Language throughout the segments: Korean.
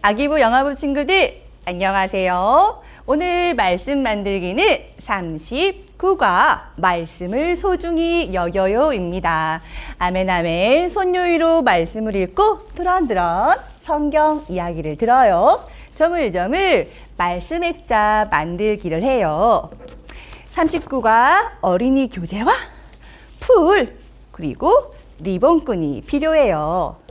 아기부 영화부 친구들 안녕하세요. 오늘 말씀 만들기는 39과 말씀을 소중히 여겨요입니다. 아멘 아멘 손요위로 말씀을 읽고 드런드런 성경 이야기를 들어요. 저물저물 말씀 액자 만들기를 해요. 39가 어린이 교재와 풀 그리고 리본끈이 필요해요.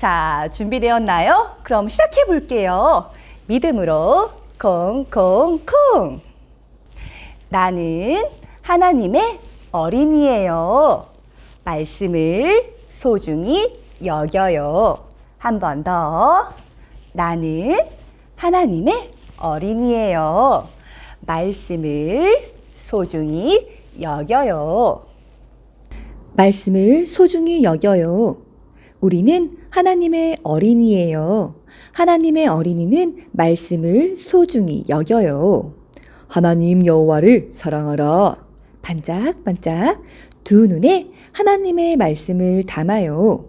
자, 준비되었나요? 그럼 시작해 볼게요. 믿음으로 콩콩콩. 나는 하나님의 어린이에요. 말씀을 소중히 여겨요. 한 번 더. 나는 하나님의 어린이에요. 말씀을 소중히 여겨요. 말씀을 소중히 여겨요. 우리는 하나님의 어린이에요. 하나님의 어린이는 말씀을 소중히 여겨요. 하나님 여호와를 사랑하라. 반짝반짝 두 눈에 하나님의 말씀을 담아요.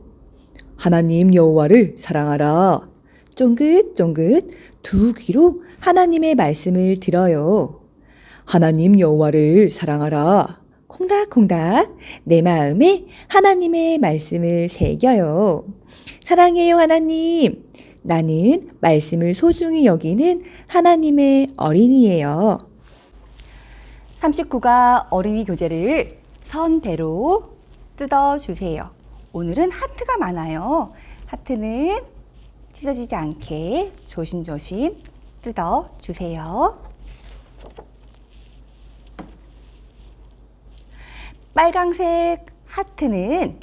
하나님 여호와를 사랑하라. 쫑긋쫑긋 두 귀로 하나님의 말씀을 들어요. 하나님 여호와를 사랑하라. 콩닥콩닥 내 마음에 하나님의 말씀을 새겨요. 사랑해요, 하나님. 나는 말씀을 소중히 여기는 하나님의 어린이에요. 39가 어린이 교재를 선대로 뜯어 주세요. 오늘은 하트가 많아요. 하트는 찢어지지 않게 조심조심 뜯어 주세요. 빨강색 하트는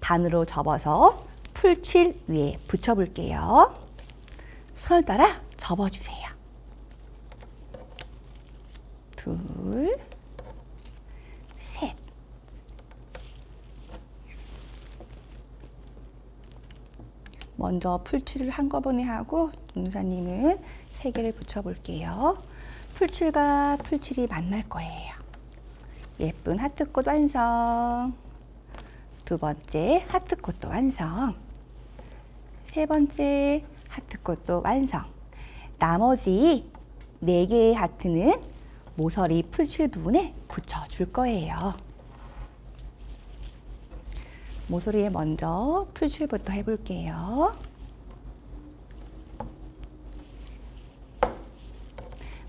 반으로 접어서 풀칠 위에 붙여볼게요. 손을 따라 접어주세요. 둘, 셋. 먼저 풀칠을 한꺼번에 하고 동사님은 세 개를 붙여볼게요. 풀칠과 풀칠이 만날 거예요. 예쁜 하트꽃 완성. 두 번째 하트꽃도 완성. 세 번째 하트꽃도 완성. 나머지 네 개의 하트는 모서리 풀칠 부분에 붙여줄 거예요. 모서리에 먼저 풀칠부터 해볼게요.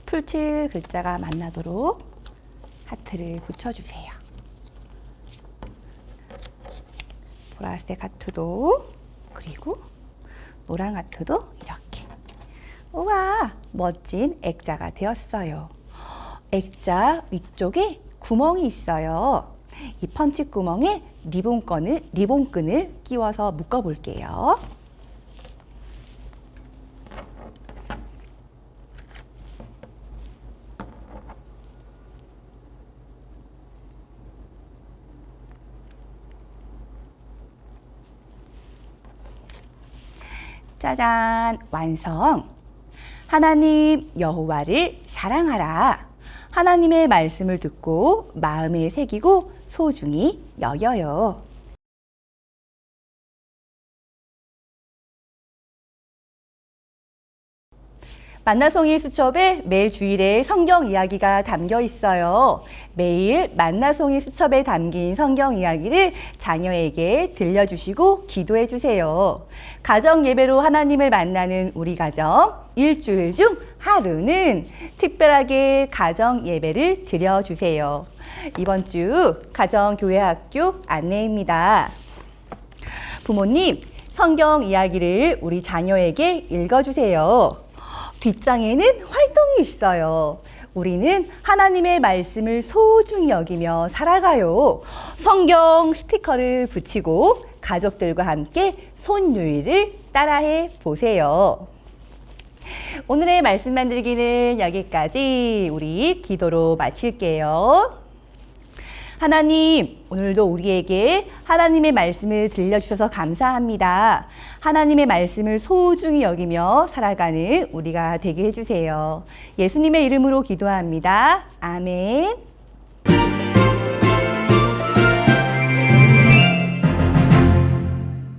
풀칠 글자가 만나도록 하트를 붙여주세요. 보라색 하트도 그리고 노란 하트도 이렇게 우와 멋진 액자가 되었어요. 액자 위쪽에 구멍이 있어요. 이 펀치 구멍에 리본끈을 리본끈을 끼워서 묶어 볼게요. 짜잔 완성. 하나님 여호와를 사랑하라. 하나님의 말씀을 듣고 마음에 새기고 소중히 여겨요. 만나송이 수첩에 매 주일에 성경 이야기가 담겨 있어요. 매일 만나송이 수첩에 담긴 성경 이야기를 자녀에게 들려주시고 기도해 주세요. 가정 예배로 하나님을 만나는 우리 가정 일주일 중 하루는 특별하게 가정 예배를 드려 주세요. 이번 주 가정 교회 학교 안내입니다. 부모님 성경 이야기를 우리 자녀에게 읽어 주세요. 뒷장에는 활동이 있어요. 우리는 하나님의 말씀을 소중히 여기며 살아가요. 성경 스티커를 붙이고 가족들과 함께 손유일을 따라해 보세요. 오늘의 말씀 만들기는 여기까지 우리 기도로 마칠게요. 하나님, 오늘도 우리에게 하나님의 말씀을 들려주셔서 감사합니다. 하나님의 말씀을 소중히 여기며 살아가는 우리가 되게 해주세요. 예수님의 이름으로 기도합니다. 아멘.